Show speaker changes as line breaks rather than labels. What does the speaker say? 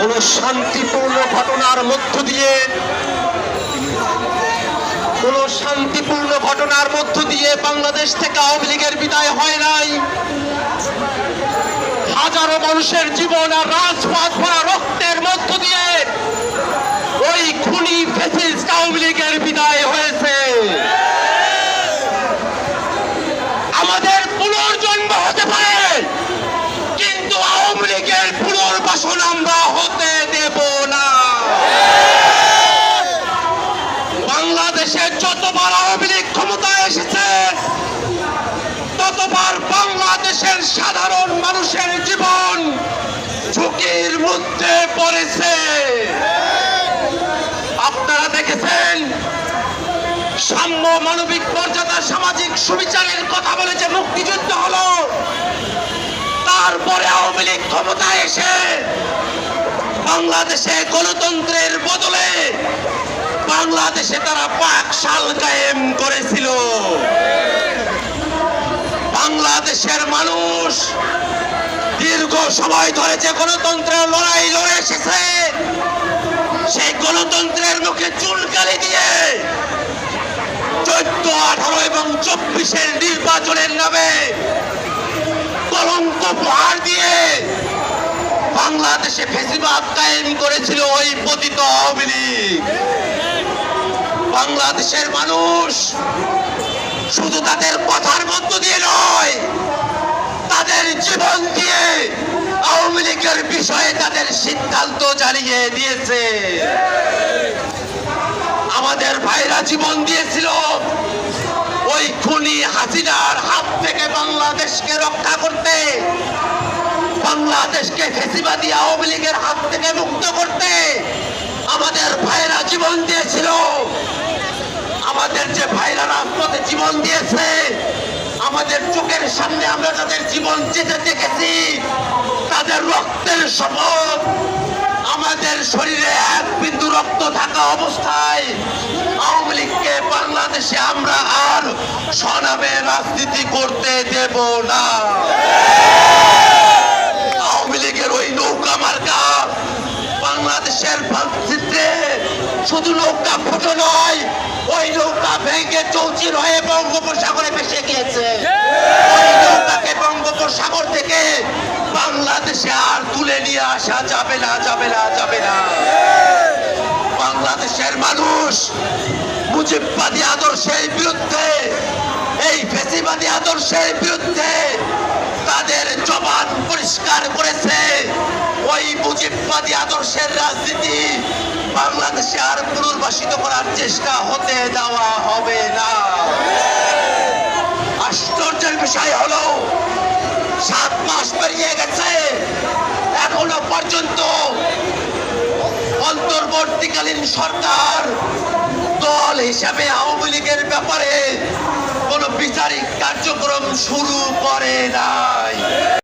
কোন শান্তিপূর্ণ ঘটনার মধ্য দিয়ে, কোন শান্তিপূর্ণ ঘটনার মধ্য দিয়ে বাংলাদেশ থেকে আওয়ামী লীগের বিদায় হয় নাই। হাজারো মানুষের জীবন আর রাজপথ ভরা রক্তের মধ্য দিয়ে ওই খুনি ফেসিস আওয়ামী লীগের বিদায় হয়েছে আমাদের পুনর্জন্ম হতে পারে কিন্তু আওয়ামী লীগের পুনর্বাসন আমরা হতে দেব না বাংলাদেশে যতবার আওয়ামী লীগ ক্ষমতায় এসেছে ততবার বাংলাদেশের সাধারণ মানুষের জীবন ঝুঁকির মধ্যে পড়েছে। আপনারা দেখেছেন, সাম্য মানবিক মর্যাদা, সামাজিক সুবিচারের কথা বলে যে মুক্তিযুদ্ধ হলো, তারপরে আওয়ামী লীগ ক্ষমতায় এসে বাংলাদেশে গণতন্ত্রের বদলে বাংলাদেশে তারা পাক সাল কায়েম করেছিল। বাংলাদেশের মানুষ দীর্ঘ সময় ধরে যে গণতন্ত্রের লড়াই লড়ে এসেছে, সেই গণতন্ত্রের মুখে চুনকালি দিয়ে চোদ্দ, আঠারো এবং চব্বিশের নির্বাচনের নামে কলঙ্ক পাহাড় দিয়ে বাংলাদেশে ফেসিবাদ কায়েম করেছিল ওই পতিত আওয়ামী লীগ। বাংলাদেশের মানুষ শুধু তাদের কথার মধ্য দিয়ে নয় তাদের জীবন দিয়ে আওয়ামী লীগের বিষয়ে তাদের সিদ্ধান্ত জানিয়ে দিয়েছে। আমাদের ভাইরা জীবন দিয়েছিল। ওই খুনি হাসিনার হাত থেকে বাংলাদেশকে রক্ষা করতে, বাংলাদেশকে ফেসিবাদী আওয়ামী লীগের হাত থেকে মুক্ত করতে আমাদের ভাইরা জীবন দিয়েছিল। আমাদের যে ভাইরা রাজপথে জীবন দিয়েছে আমাদের চোখের সামনে আমরা তাদের জীবন যেতে দেখেছি, তাদের রক্তের শপথ, আমাদের শরীরে এক বিন্দু রক্ত থাকা অবস্থায় আওয়ামী লীগকে বাংলাদেশে আমরা আর সনামে রাজনীতি করতে দেব না। আওয়ামী লীগের ওই নৌকা মার্কা বাংলাদেশের মানচিত্রে শুধু নৌকা ফুটো নয়, ওই নৌকা ভেঙে চৌচির হয়ে বঙ্গোপসাগরে ভেসে গিয়েছে। ওই নৌকাকে বঙ্গোপসাগর থেকে বাংলাদেশে আর তুলে নিয়ে আসা যাবে না যাবে না যাবে না। বাংলাদেশের মানুষ মুজিববাদী আদর্শের বিরুদ্ধে এই ফেসিবাদী আদর্শের বিরুদ্ধে তাদের জবান পরিষ্কার করেছে। ওই মুজিববাদী আদর্শের রাজনীতি বাংলাদেশে আর পুনর্বাসিত করার চেষ্টা হতে দেওয়া হবে না। আশ্চর্যের বিষয় হলো, সাত মাস পেরিয়ে গেছে, এখনও পর্যন্ত অন্তর্বর্তীকালীন সরকার দল হিসাবে আওয়ামী লীগের ব্যাপারে কোনো বিচারিক কার্যক্রম শুরু করে নাই।